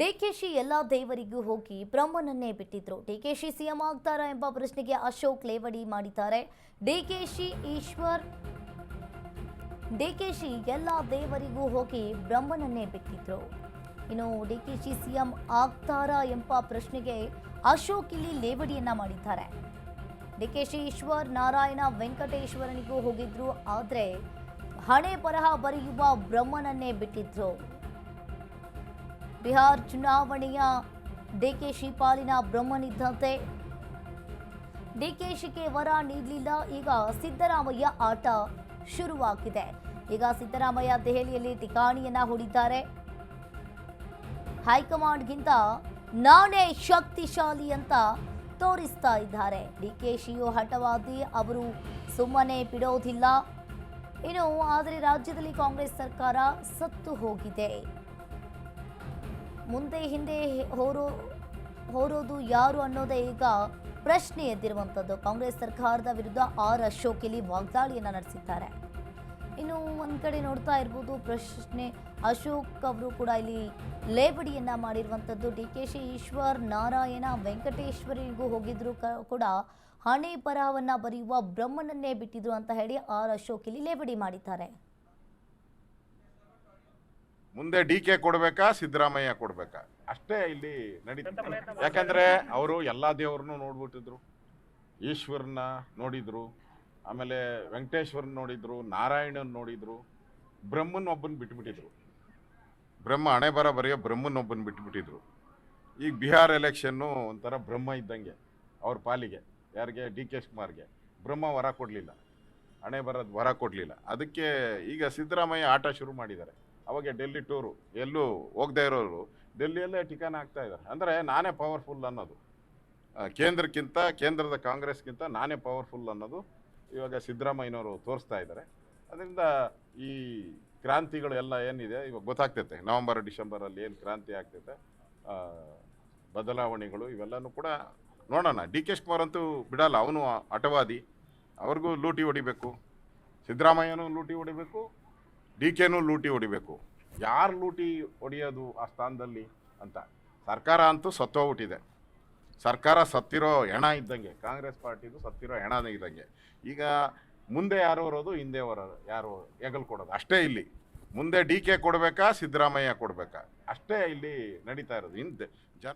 ಡಿಕೆಶಿ ಎಲ್ಲ ದೇವರಿಗೂ ಹೋಗಿ ಬ್ರಹ್ಮನನ್ನೇ ಬಿಟ್ಟಿದ್ರು. ಡಿಕೆಶಿ ಸಿಎಂ ಆಗ್ತಾರಾ ಎಂಬ ಪ್ರಶ್ನೆಗೆ ಅಶೋಕ್ ಲೇವಡಿ ಮಾಡಿದ್ದಾರೆ. ಡಿಕೆಶಿ ಈಶ್ವರ್ ಡಿಕೆಶಿ ಎಲ್ಲ ದೇವರಿಗೂ ಹೋಗಿ ಬ್ರಹ್ಮನನ್ನೇ ಬಿಟ್ಟಿದ್ರು. ಇನ್ನು ಡಿಕೆಶಿ ಸಿಎಂ ಆಗ್ತಾರಾ ಎಂಬ ಪ್ರಶ್ನೆಗೆ ಅಶೋಕ್ ಇಲ್ಲಿ ಲೇವಡಿಯನ್ನ ಮಾಡಿದ್ದಾರೆ. ಡಿಕೆಶಿ ಈಶ್ವರ್, ನಾರಾಯಣ, ವೆಂಕಟೇಶ್ವರನಿಗೂ ಹೋಗಿದ್ರು, ಆದರೆ ಹಣೆ ಬರಹ ಬರೆಯುವ ಬ್ರಹ್ಮನನ್ನೇ ಬಿಟ್ಟಿದ್ರು. ಬಿಹಾರ್ ಚುನಾವಣೆಯ ಡಿಕೆಶಿ ಪಾಲಿನ ಬ್ರಹ್ಮನಿದ್ದಂತೆ. ಡಿಕೆಶಿಗೆ ವರ ನೀಡಲಿಲ್ಲ, ಈಗ ಸಿದ್ದರಾಮಯ್ಯ ಆಟ ಶುರುವಾಗಿದೆ. ಈಗ ಸಿದ್ದರಾಮಯ್ಯ ದೆಹಲಿಯಲ್ಲಿ ಠಿಕಾಣಿಯನ್ನ ಹೂಡಿದ್ದಾರೆ. ಹೈಕಮಾಂಡ್ಗಿಂತ ನಾನೇ ಶಕ್ತಿಶಾಲಿ ಅಂತ ತೋರಿಸ್ತಾ ಇದ್ದಾರೆ. ಡಿಕೆಶಿಯು ಹಠವಾದಿ ಅವರು ಸುಮ್ಮನೆ ಬಿಡೋದಿಲ್ಲ. ಇನ್ನು, ಆದರೆ ರಾಜ್ಯದಲ್ಲಿ ಕಾಂಗ್ರೆಸ್ ಸರ್ಕಾರ ಸತ್ತು ಹೋಗಿದೆ. ಮುಂದೆ ಹಿಂದೆ ಹೋರೋ ಹೋರೋದು ಯಾರು ಅನ್ನೋದೇ ಈಗ ಪ್ರಶ್ನೆ ಎದ್ದಿರುವಂಥದ್ದು. ಕಾಂಗ್ರೆಸ್ ಸರ್ಕಾರದ ವಿರುದ್ಧ ಆರ್ ಅಶೋಕ್ ಇಲ್ಲಿ ವಾಗ್ದಾಳಿಯನ್ನು ನಡೆಸಿದ್ದಾರೆ. ಇನ್ನು ಒಂದು ಕಡೆ ನೋಡ್ತಾ ಇರ್ಬೋದು, ಪ್ರಶ್ನೆ ಅಶೋಕ್ ಅವರು ಕೂಡ ಇಲ್ಲಿ ಲೇಬಡಿಯನ್ನು ಮಾಡಿರುವಂಥದ್ದು. D K she Eshwar, Narayana, ವೆಂಕಟೇಶ್ವರಿಗೂ ಹೋಗಿದ್ರು ಕೂಡ ಹಣೆ ಪರವನ್ನು ಬರೆಯುವ ಬ್ರಹ್ಮನನ್ನೇ ಬಿಟ್ಟಿದ್ರು ಅಂತ ಹೇಳಿ ಆರ್ ಅಶೋಕ್ ಇಲ್ಲಿ ಲೇಬಡಿ ಮಾಡಿದ್ದಾರೆ. ಮುಂದೆ ಡಿ ಕೆ ಕೊಡ್ಬೇಕಾ ಸಿದ್ದರಾಮಯ್ಯ ಕೊಡ್ಬೇಕಾ? ಅಷ್ಟೇ ಇಲ್ಲಿ ನಡೀತದೆ. ಯಾಕಂದ್ರೆ ಅವರು ಎಲ್ಲಾ ದೇವ್ರನ್ನೂ ನೋಡ್ಬಿಟ್ಟಿದ್ರು. ಈಶ್ವರನ ನೋಡಿದ್ರು. ಆಮೇಲೆ ವೆಂಕಟೇಶ್ವರನ್ ನೋಡಿದ್ರು ನಾರಾಯಣನ್ ನೋಡಿದ್ರು ಬ್ರಹ್ಮನ್ ಒಬ್ಬನ್ ಬಿಟ್ಬಿಟ್ಟಿದ್ರು. ಬ್ರಹ್ಮ ಹಣೆ ಬರ ಬರೆಯೋ ಬ್ರಹ್ಮನ್ ಒಬ್ಬನ್ ಬಿಟ್ಬಿಟ್ಟಿದ್ರು. ಈಗ ಬಿಹಾರ್ ಎಲೆಕ್ಷನ್ನು ಒಂಥರ ಬ್ರಹ್ಮ ಇದ್ದಂಗೆ ಅವ್ರ ಪಾಲಿಗೆ ಯಾರಿಗೆ? D K ಶಿವಕುಮಾರ್ಗೆ. ಬ್ರಹ್ಮ ವರ ಕೊಡಲಿಲ್ಲ. ಹಣೆ ಬರೋದು ವರ ಕೊಡಲಿಲ್ಲ. ಅದಕ್ಕೆ ಈಗ ಸಿದ್ದರಾಮಯ್ಯ ಆಟ ಶುರು ಮಾಡಿದ್ದಾರೆ. ಅವಾಗ ಡೆಲ್ಲಿ ಟೂರು, ಎಲ್ಲೂ ಹೋಗದೇ ಇರೋರು ಡೆಲ್ಲಿಯಲ್ಲೇ ಟಿಕಾನ್ ಆಗ್ತಾ ಇದ್ದಾರೆ. ಅಂದರೆ ನಾನೇ ಪವರ್ಫುಲ್ ಅನ್ನೋದು. ಕೇಂದ್ರಕ್ಕಿಂತ, ಕೇಂದ್ರದ ಕಾಂಗ್ರೆಸ್ಗಿಂತ ನಾನೇ ಪವರ್ಫುಲ್ ಅನ್ನೋದು ಇವಾಗ ಸಿದ್ದರಾಮಯ್ಯನವರು ತೋರಿಸ್ತಾ ಇದ್ದಾರೆ. ಅದರಿಂದ ಈ ಕ್ರಾಂತಿಗಳು ಎಲ್ಲ ಏನಿದೆ, ಇವಾಗ ಗೊತ್ತಾಗ್ತೈತೆ. ನವಂಬರ್, ಡಿಸೆಂಬರಲ್ಲಿ ಏನು ಕ್ರಾಂತಿ ಆಗ್ತೈತೆ ಬದಲಾವಣೆಗಳು ಇವೆಲ್ಲನೂ ಕೂಡ ನೋಡೋಣ. ಡಿ ಕೆ ಶಿವಕುಮಾರ್ ಅಂತೂ ಬಿಡಲ್ಲ, ಅವನು ಹಠವಾದಿ. ಅವ್ರಿಗೂ ಲೂಟಿ ಹೊಡಿಬೇಕು. ಸಿದ್ದರಾಮಯ್ಯನೂ ಲೂಟಿ ಹೊಡಿಬೇಕು. ಡಿ ಕೆನೂ ಲೂಟಿ ಹೊಡಿಬೇಕು. ಯಾರು ಲೂಟಿ ಹೊಡಿಯೋದು ಆ ಸ್ಥಾನದಲ್ಲಿ ಅಂತ. ಸರ್ಕಾರ ಅಂತೂ ಸತ್ತೋಗ್ಬಿಟ್ಟಿದೆ ಸರ್ಕಾರ ಸತ್ತಿರೋ ಹೆಣ ಇದ್ದಂಗೆ, ಕಾಂಗ್ರೆಸ್ ಪಾರ್ಟಿದು ಸತ್ತಿರೋ ಹೆಣ ಇದ್ದಂಗೆ. ಈಗ ಮುಂದೆ ಯಾರು ಬರೋದು? ಹಿಂದೆ ಬರೋದು ಯಾರು ಹೆಗಲು ಕೊಡೋದು? ಅಷ್ಟೇ ಇಲ್ಲಿ. ಮುಂದೆ ಡಿ ಕೆ ಕೊಡಬೇಕಾ? ಸಿದ್ದರಾಮಯ್ಯ ಕೊಡಬೇಕಾ? ಅಷ್ಟೇ ಇಲ್ಲಿ ನಡೀತಾ ಇರೋದು. ಹಿಂದೆ ಜನ